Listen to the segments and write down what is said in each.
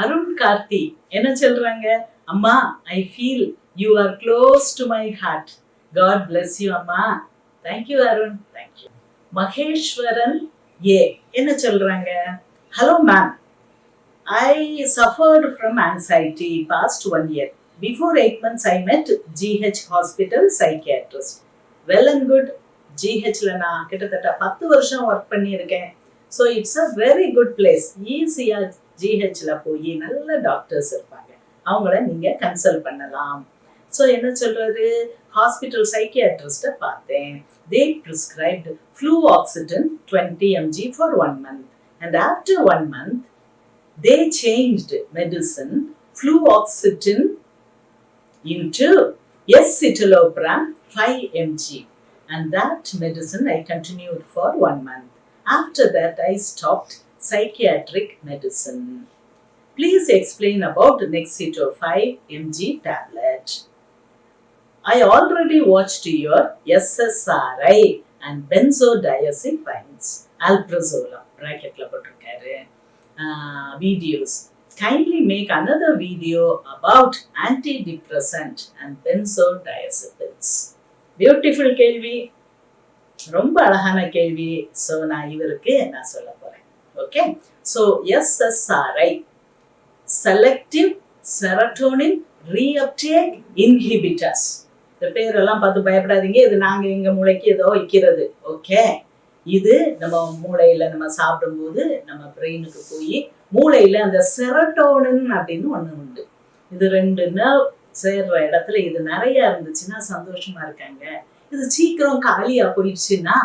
அருண் கார்த்தி என்ன சொல்றாங்க? அம்மா I feel you are close to my heart God bless you அம்மா. Thank you Arun. Thank you Maheswaran A என்ன சொல்றாங்க? Hello ma'am I suffered from anxiety past one year before eight months I met GH hospital psychiatrist well and good ஜிஹெச்ல நான் கிட்டத்தட்ட பத்து வருஷம் work பண்ணியிருக்கேன். So it's a very good place ஈஸியாக ஜிஹெச்சில் போய் நல்ல டாக்டர்ஸ் இருப்பாங்க. அவங்கள நீங்க கன்சல்ட் பண்ணலாம். ஸோ என்ன சொல்றது? ஹாஸ்பிட்டல் சைக்கியாட்ரிஸ்ட்டை பார்த்தேன். They prescribed fluoxetine twenty mg for one month and after one month they changed medicine fluoxetine S escitalopram 5 mg. And that medicine I continued for one month. After that, I stopped psychiatric medicine. Please explain about Nexito 5 mg tablet. I already watched your SSRI and benzodiazepines, alprazolam, bracketல போட்டிருக்காரு uh, videos. Kindly make another video about antidepressant and benzodiazepines. Beautiful கேள்வி ரொம்ப அழகான கேள்வி. So நான் இவருக்கு நான் சொல்ல போறேன். Okay so SSRI selective serotonin reuptake inhibitors இந்த பேரெல்லாம் பார்த்து பயப்படாதீங்க. இது நாங்க எங்கள் மூளைக்கு ஏதோ வைக்கிறது. ஓகே இது நம்ம மூளையில நம்ம சாப்பிடும்போது நம்ம பிரெயினுக்கு போய் மூளையில் அந்த செரட்டோனின் அப்படின்னு ஒண்ணு உண்டு. இது ரெண்டு நர்வ் சேர்ற இடத்துல இது நிறைய இருந்துச்சுன்னா சந்தோஷமா இருக்காங்க. இது சீக்கிரம் காலியா போயிடுச்சுன்னா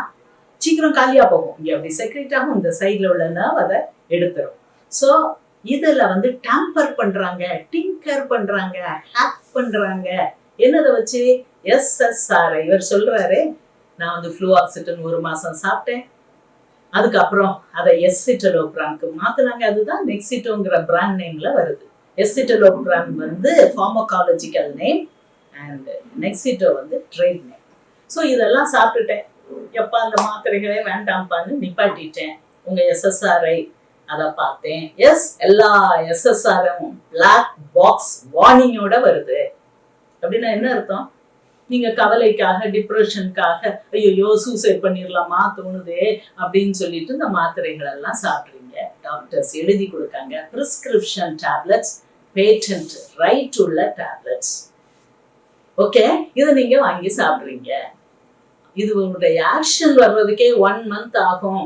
சீக்கிரம் காலியா போகும். இங்கே அப்படி செக்ரெட் ஆகும் இந்த சைடில் உள்ள நர்வ் அதை எடுத்துரும். ஸோ இதுல வந்து டேம்பர் பண்றாங்க டிங்கர் பண்றாங்க ஹேக் பண்றாங்க. என்னதை வச்சு? எஸ்எஸ்ஆர் இவர் சொல்கிறாரு நான் வந்து ஃப்ளூஆக்சிட்டன் ஒரு மாசம் சாப்பிட்டேன். அதுக்கப்புறம் அதை எஸ்சிட்டலோப்ரான்க்கு மாத்துனாங்க. அதுதான் நெக்ஸிட்டோங்கிற பிராண்ட் நேம்ல வருது. எஸ்சிட்டலோப்ரான் வந்து ஃபார்மகாலஜிக்கல் நேம் அண்ட் நெக்ஸிட்டோ வந்து ட்ரேட் நேம் ஸோ இதெல்லாம் சாப்பிட்டுட்டேன். எப்பா அந்த மாத்திரைகளே வேண்டாம்ப்பான்னு நிப்பாட்டிட்டேன். உங்க எஸ்எஸ்ஆர்ஐ அதை பார்த்தேன். எஸ் எல்லா எஸ்எஸ்ஆரும் பிளாக் பாக்ஸ் வார்னிங்கோட வருது. அப்படின்னா என்ன அர்த்தம்? நீங்க கவலைக்காக டிப்ரெஷனுக்காக ஐயோ சூசைட் பண்ணிடலாமா தோணுதே அப்படின்னு சொல்லிட்டு இந்த மாத்திரைகள் எல்லாம் சாப்பிட்றீங்க. டாக்டர்ஸ் எழுதி கொடுக்காங்க. பிரிஸ்கிரிப்ஷன் டேப்லெட்ஸ் பேட்டன்ட் ரைட் உள்ள டேப்லெட்ஸ் ஓகே இதை நீங்க வாங்கி சாப்பிட்றீங்க. இது உங்களுடைய ஆக்ஷன் வர்றதுக்கே ஒன் மந்த் ஆகும்.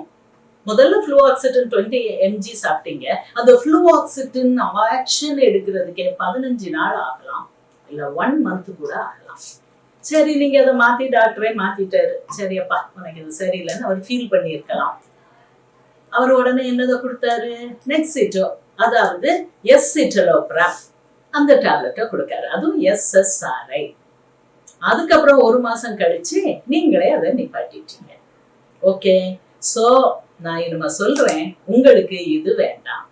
முதல்ல ஃப்ளூஆக்சிட்டின் டுவெண்ட்டி எம்ஜி சாப்பிட்டீங்க. அந்த ஃப்ளூஆக்சிட்டின் ஆக்ஷன் எடுக்கிறதுக்கே பதினஞ்சு நாள் ஆகலாம். இல்ல ஒன் மந்த் கூட ஆகலாம். சரி நீங்க அதை மாத்தி டாக்டரே மாத்திட்டாரு. சரியப்பா உனக்கு இது சரியில்லைன்னு அவர் ஃபீல் பண்ணியிருக்கலாம். அவர் உடனே என்னதை கொடுத்தாரு? சிட்டோ அதாவது எஸ் சிட்டலோப்ராம் அந்த டேப்லெட்டை கொடுக்காரு. அதுவும் எஸ்எஸ்ஆர்ஐ அதுக்கப்புறம் ஒரு மாசம் கழிச்சு நீங்களே அதை நிப்பாட்டிட்டீங்க. ஓகே சோ நான் இனிமே சொல்றேன் உங்களுக்கு இது வேண்டாம்.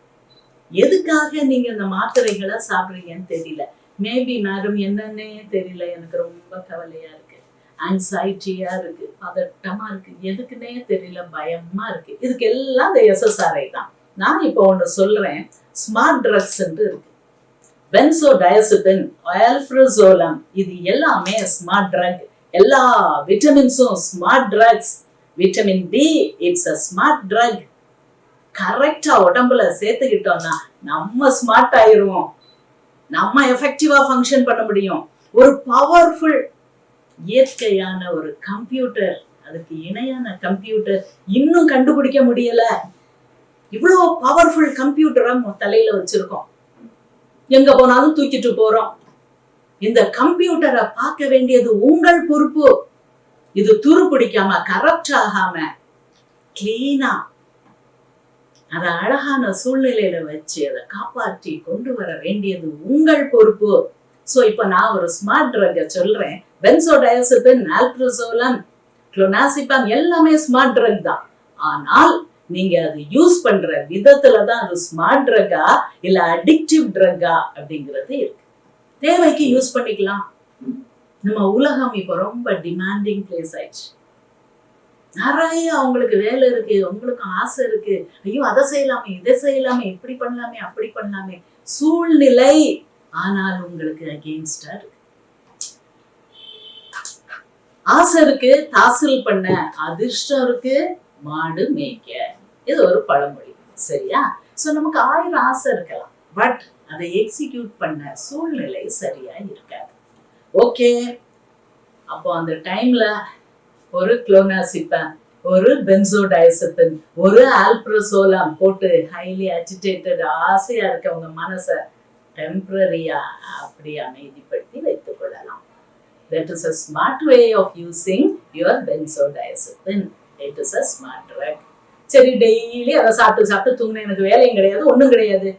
எதுக்காக நீங்க இந்த மாத்திரைகளை சாப்பிடுறீங்கன்னு தெரியல. மேபி மேடம் என்னன்னே தெரியல எனக்கு ரொம்ப கவலையா இருக்கு. ஆங்ஸைட்டியா இருக்கு பதட்டமா இருக்கு எதுக்குன்னே தெரியல பயமா இருக்கு. இதுக்கு எல்லாம் இந்த எஸ்எஸ்ஆர்ஐ தான். நான் இப்போ ஒன்று சொல்றேன் ஸ்மார்ட் ட்ரக்ஸ் இருக்கு. பென்சோ டயசிபின் இது எல்லாமே ஸ்மார்ட் ட்ரக் எல்லா விட்டமின்ஸும் smart drugs vitamin B it's a smart drug கரெக்டாக உடம்புல சேர்த்துக்கிட்டோம்னா நம்ம ஸ்மார்ட் ஆயிருவோம். நம்ம எஃபெக்டிவாக ஃபங்க்ஷன் பண்ண முடியும். ஒரு பவர்ஃபுல் இயற்கையான ஒரு கம்ப்யூட்டர் அதுக்கு இணையான கம்ப்யூட்டர் இன்னும் கண்டுபிடிக்க முடியல. இவ்வளோ பவர்ஃபுல் கம்ப்யூட்டரை தலையில வச்சிருக்கோம். எங்க போனாலும் தூக்கிட்டு போறோம். இந்த கம்ப்யூட்டரை பார்க்க வேண்டியது உங்கள் பொறுப்பு. இது துரு பிடிக்காம கரப்ட் ஆகாம கிளீனா அதை அழகான சூழ்நிலையில வச்சு அதை காப்பாற்றி கொண்டு வர வேண்டியது உங்கள் பொறுப்பு. சோ இப்ப நான் ஒரு ஸ்மார்ட் ட்ரக்க சொல்றேன். பென்சோடயசிபின் ஆல்ப்ரசோலம் குளோனாசிபாம் எல்லாமே ஸ்மார்ட் ட்ரக் தான். ஆனால் நீங்க அது யூஸ் பண்ற விதத்துல தான் அது ஸ்மார்ட் ட்ரக்கா இல்ல அடிக்டிவ் ட்ரக்கா அப்படிங்கிறது இருக்கு. தேவைக்கு யூஸ் பண்ணிக்கலாம். நம்ம உலகம் இப்போ ரொம்ப டிமாண்டிங் பிளேஸ் ஆயிடுச்சு. நிறைய அவங்களுக்கு வேலை இருக்கு உங்களுக்கு ஆசை இருக்கு. ஐயோ அதை செய்யலாமே இதை செய்யலாமே இப்படி பண்ணலாமே அப்படி பண்ணலாமே. சூழ்நிலை ஆனால் உங்களுக்கு அகெயின்ஸ்டா இருக்கு. ஆசை இருக்கு தாசில் பண்ண அதிர்ஷ்டம் இருக்கு. மாடு மேய்க்க. இது ஒரு பழமொழி. சரியா? சோ நமக்கு ஆயிரம் ஆசை இருக்கலாம். பட் அதை எக்ஸிக்யூட் பண்ண சூழ்நிலை சரியா இருக்காது. ஓகே அப்போ அந்த டைம்ல ஒரு குளோனாசிப்பன் ஒரு பென்சோடைசப்பின் ஒரு ஆல்ப்ரோசோலாம் போட்டு ஹைலி அஜிடேட்டட் ஆசையா இருக்கவங்க மனசை டெம்பரரியா அப்படி அமைதிப்படுத்தி வைத்துக் கொள்ளலாம். That is a smart way of using your benzodiazepine it is a smart drug சரி டெய்லி அதை சாப்பிட்டு சாப்பிட்டு தூங்கின எனக்கு வேலையும் கிடையாது ஒன்றும் கிடையாது.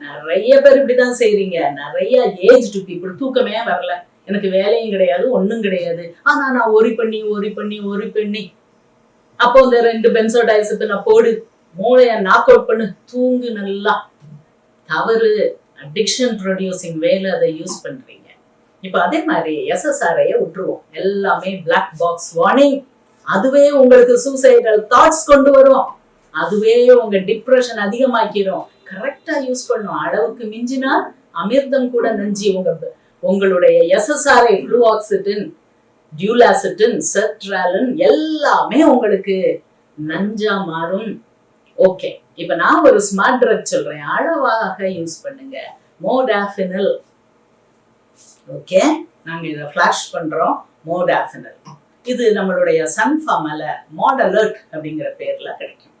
நிறைய பேர் இப்படிதான் செய்றீங்க. நிறைய ஏஜ் டு பீப்புள் தூக்கமே வரல. எனக்கு வேலையும் கிடையாது ஒன்றும் கிடையாது. ஆனா நான் ஒரி பண்ணி ஒரி பண்ணி ஒரி பண்ணி. அப்போ இந்த ரெண்டு பென்சோடைசப்பின போடு. மூளையை நாக் அவுட் பண்ணு. தூங்கு நல்லா. தவறு. அடிக்ஷன் ப்ரொடியூசிங் வேலை அதை யூஸ் பண்றீங்க. இப்போ அதே மாதிரி எஸ்எஸ்ஆர்ஐயை விட்டுருவோம். எல்லாமே பிளாக் பாக்ஸ் வார்னிங் அதுவே உங்களுக்கு சூசைடல் தாட்ஸ் கொண்டு வரும். அதுவே உங்க டிப்ரெஷன் அதிகமாக்கிரும் கரெக்டா யூஸ் பண்ணும். அளவுக்கு மிஞ்சினா அமிர்தம் கூட நெஞ்சி உங்க உங்களுடைய எஸ்எஸ்ஆர்ஐ ஃப்ளூஆக்சிட்டின் டியூலாசிட்டின் செட்ராலின் எல்லாமே உங்களுக்கு நஞ்சா மாறும். ஓகே இப்ப நான் ஒரு ஸ்மார்ட் ட்ரக் சொல்றேன். அளவாக யூஸ் பண்ணுங்க. மோடாஃபினல் ஓகே நாங்க இதை ஃபிளாஷ் பண்றோம். மோடாஃபினல் இது நம்மளுடைய சன்ஃபார்மல மாடலர்ட் அப்படிங்கிற பேர்ல கிடைக்கும்.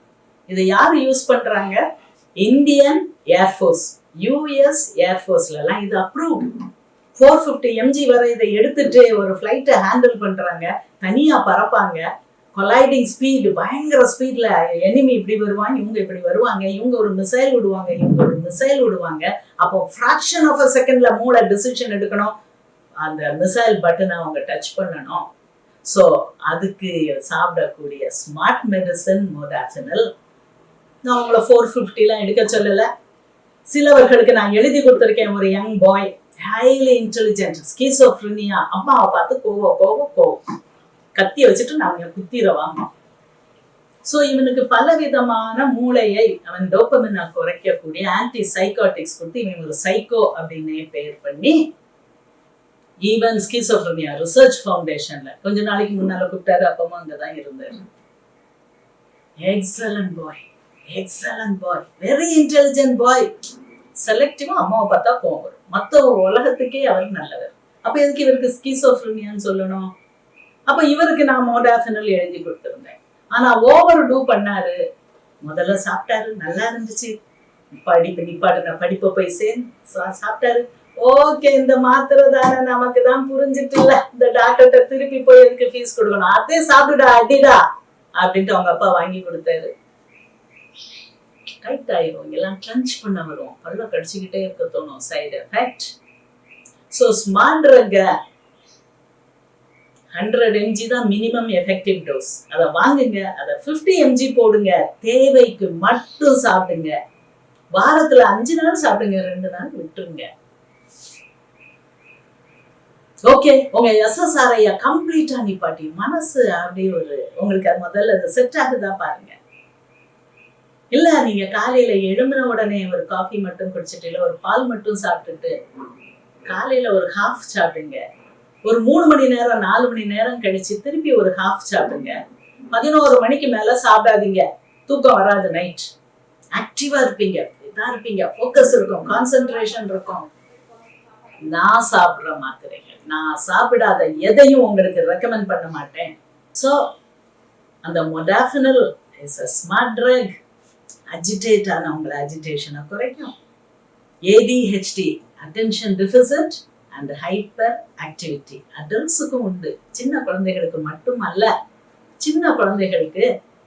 இதை யார் யூஸ் பண்றாங்க? இந்தியன் ஏர்ஃபோர்ஸ் யூஎஸ் ஏர்ஃபோர்ஸ்லாம் இது அப்ரூவ் ஃபோர் ஃபிஃப்டி எம்ஜி வரை இதை எடுத்துட்டு ஒரு ஃப்ளைட்டை ஹேண்டில் பண்றாங்க. தனியா பறப்பாங்க. கொலைடிங் ஸ்பீடு பயங்கர ஸ்பீட்ல எனிமி இப்படி வருவாங்க இவங்க இப்படி வருவாங்க இவங்க ஒரு மிசைல் விடுவாங்க இவங்க ஒரு மிசைல் விடுவாங்க. அப்போ ஃப்ராக்ஷன் ஆஃப் அ செகண்ட்ல மூளை டிசிஷன் எடுக்கணும். அந்த மிசைல் பட்டனை அவங்க டச் பண்ணணும். ஸோ அதுக்கு சாப்பிடக்கூடிய ஸ்மார்ட் மெடிசன் மோடாஃபினல் நான் உங்களை ஃபோர் ஃபிஃப்டிலாம் எடுக்க சொல்லலை. சிலவர்களுக்கு நான் எழுதி கொடுத்துருக்கேன் ஒரு young boy highly intelligent schizophrenia அம்மாவை பார்த்து கோவோ கோவோ கோவம். கத்தியை வச்சுட்டு நாங்க குத்திரவாங்க ஸோ இவனுக்கு பலவிதமான மூளையை அவன் டோப்பமினை குறைக்கக்கூடிய ஆன்டி சைக்காட்டிக்ஸ் கொடுத்து இவன் ஒரு சைக்கோ அப்படின்னே பெயர் பண்ணி ஈவன் ஸ்கிசோஃப்ரனியா ரிசர்ச் ஃபவுண்டேஷன்ல கொஞ்ச நாளைக்கு முன்னால கூப்பிட்டாரு அப்பவும் அங்கதான் இருந்தாரு. Excellent boy excellent boy very intelligent boy செலக்டிவா அம்மாவை பார்த்தா கோவம் வரும். மற்ற உலகத்துக்கே அவர் நல்லவர். அப்ப எதுக்கு இவருக்கு ஸ்கிசோஃப்ரனியான்னு சொல்லணும்? அப்ப இவருக்கு நான் மோடாஃபினல் எழுதி கொடுத்துருந்தேன். ஆனா ஓவர் டூ பண்ணாரு. முதல்ல சாப்பிட்டாரு நல்லா இருந்துச்சு. படிப்பு நிப்பாட்டுன படிப்பை போய் சேர்ந்து சாப்பிட்டாரு. ஓகே இந்த மாத்திரை தானே நமக்கு தான் புரிஞ்சிட்டு இல்ல இந்த டாக்டர்கிட்ட திருப்பி போய் எதுக்கு ஃபீஸ் கொடுக்கணும்? அதே சாப்பிடுடா அடிடா அப்படின்ட்டு அவங்க அப்பா வாங்கி கொடுத்தாரு. டைட் ஆயிரும் எல்லாம் கிளன்ச் பண்ண வரும் பல்ல கடிச்சுக்கிட்டே இருக்க தோணும் சைடு எஃபெக்ட் ஸோ ஸ்மார்ட் ட்ரக்க ஹண்ட்ரட் எம்ஜி தான் மினிமம் எஃபெக்டிவ் டோஸ் அதை வாங்குங்க அதை ஃபிஃப்டி எம்ஜி போடுங்க. தேவைக்கு மட்டும் சாப்பிடுங்க. வாரத்துல அஞ்சு நாள் சாப்பிடுங்க ரெண்டு நாள் விட்டுருங்க. ஓகே உங்க எஸ்எஸ்ஆர்ஐய கம்ப்ளீட்டா நிப்பாட்டி. மனசு அப்படியே ஒரு உங்களுக்கு அது முதல்ல அது செட் ஆகுதா பாருங்க. இல்ல நீங்க காலையில எழும்பின உடனே ஒரு காஃபி மட்டும் குடிச்சிட்டு இல்ல ஒரு பால் மட்டும் சாப்பிட்டுட்டு காலையில ஒரு ஹாஃப் சாப்பிடுங்க. ஒரு மூணு மணி நேரம் நாலு மணி நேரம் கழிச்சு திருப்பி ஒரு ஹாஃப் சாப்பிடுங்க. பதினோரு மணிக்கு மேல சாப்பிடாதீங்க. தூக்கம் வராது நைட் ஆக்டிவா இருப்பீங்க. இதா இருப்பீங்க. ஃபோக்கஸ் இருக்கும். கான்சென்ட்ரேஷன் இருக்கும். நான் சாப்பிடுற மாத்திரைகள். நான் சாப்பிடாத எதையும் உங்களுக்கு ரெக்கமெண்ட் பண்ண மாட்டேன். ஸோ அந்த modafinil is a smart drug agitate ஆனவங்களை அஜிடேஷனை குறைக்கும். ADHD attention deficit and hyperactivity அடல்ட்ஸுக்கும் உண்டு. சின்ன குழந்தைகளுக்கு மட்டும் அல்ல சின்ன குழந்தைகளுக்கு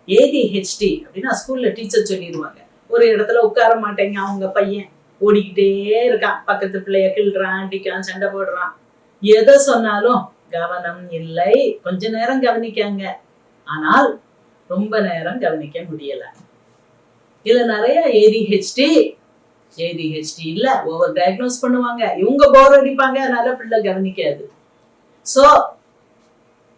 ஏடிஹெச்டி அப்படின்னா ஸ்கூல்ல டீச்சர் சொல்லிடுவாங்க ஒரு இடத்துல உட்கார மாட்டேங்க அவங்க பையன். ஓடிக்கிட்டே இருக்கான். பக்கத்து பிள்ளைய கிள்றான் அடிக்கான் சண்டை போடுறான். எதை சொன்னாலும் கவனம் இல்லை. கொஞ்ச நேரம் கவனிக்காங்க. ஆனால் ரொம்ப நேரம் கவனிக்க முடியல. இதுல நிறைய ஏடிஹெச்டி ஏடிஹெச்டி இல்ல. ஓவர் டயக்னோஸ் பண்ணுவாங்க. இவங்க போர் அடிப்பாங்க. அதனால பிள்ளை கவனிக்காது. ஸோ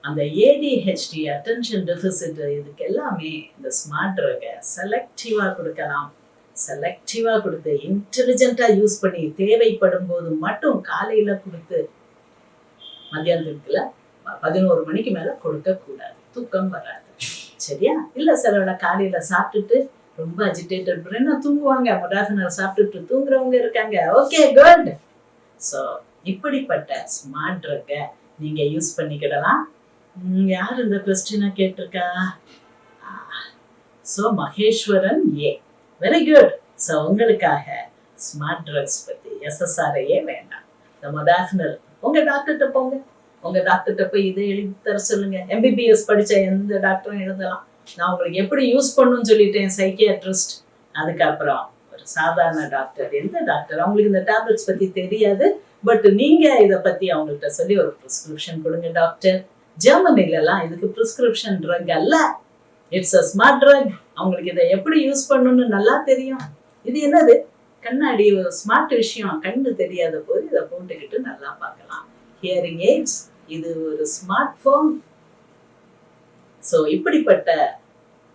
அந்த ஏடிஹெச்டி அட்டென்ஷன் டெபிசிட் இதுக்கு எல்லாமே இந்த ஸ்மார்ட் ட்ரக்கை செலக்டிவாக கொடுக்கலாம். செலக்டிவாக கொடுத்து இன்டெலிஜென்ட்டாக யூஸ் பண்ணி தேவைப்படும் போது மட்டும் காலையில் கொடுத்து மத்தியானத்துல பதினோரு மணிக்கு மேலே கொடுக்கக்கூடாது தூக்கம் வராது. சரியா? இல்லை சிலரோட காலையில் சாப்பிட்டுட்டு ரொம்ப அஜிடேட்டட் பிரென்னா தூங்குவாங்க? மொடாஃபினர் சாப்பிட்டுட்டு தூங்குறவங்க இருக்காங்க. ஓகே குட் ஸோ இப்படிப்பட்ட ஸ்மார்ட் ட்ரக்கை நீங்கள் யூஸ் பண்ணிக்கிடலாம். யார் இந்த கொஸ்டினை கேட்டிருக்கா? So Maheswaran A. Very good so உங்களுக்காக ஸ்மார்ட் ட்ரக்ஸ் பற்றி எஸ்எஸ்ஆர்ஐயே வேண்டாம். நம்ம டாக்டர் உங்கள் டாக்டர்கிட்ட போங்க. உங்கள் டாக்டர்கிட்ட போய் இதை எழுதி தர சொல்லுங்க. எம்பிபிஎஸ் படித்த எந்த டாக்டரும் எழுதலாம். நான் உங்களுக்கு எப்படி யூஸ் பண்ணுன்னு சொல்லிட்டேன் சைக்கியாட்ரிஸ்ட் அதுக்கப்புறம் ஒரு சாதாரண டாக்டர் எந்த டாக்டர் அவங்களுக்கு இந்த டேப்லெட்ஸ் பற்றி தெரியாது. பட் நீங்கள் இதை பற்றி அவங்கள்ட்ட சொல்லி ஒரு ப்ரிஸ்கிரிப்ஷன் கொடுங்க டாக்டர் ஜெர்மனிலலாம் இதுக்கு ப்ரிஸ்கிரிப்ஷன் ட்ரக் அல்ல. இட்ஸ் அ ஸ்மார்ட் ட்ரக் அவங்களுக்கு இதை எப்படி யூஸ் பண்ணணும்னு நல்லா தெரியும். இது என்னது? கண்ணாடி ஒரு ஸ்மார்ட் விஷயம். கண்ணு தெரியாத போது இதை போட்டுக்கிட்டு நல்லா பார்க்கலாம். ஹியரிங் எய்ட்ஸ் இது ஒரு ஸ்மார்ட் ஃபோன் ஸோ இப்படிப்பட்ட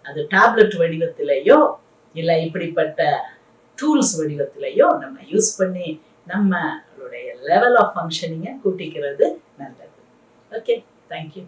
அது டேப்லெட் வடிவத்திலேயோ இல்லை இப்படிப்பட்ட டூல்ஸ் வடிவத்திலேயோ நம்ம யூஸ் பண்ணி நம்மளுடைய லெவல் ஆஃப் ஃபங்க்ஷனிங்கை கூட்டிக்கிறது நல்லது. Okay thank you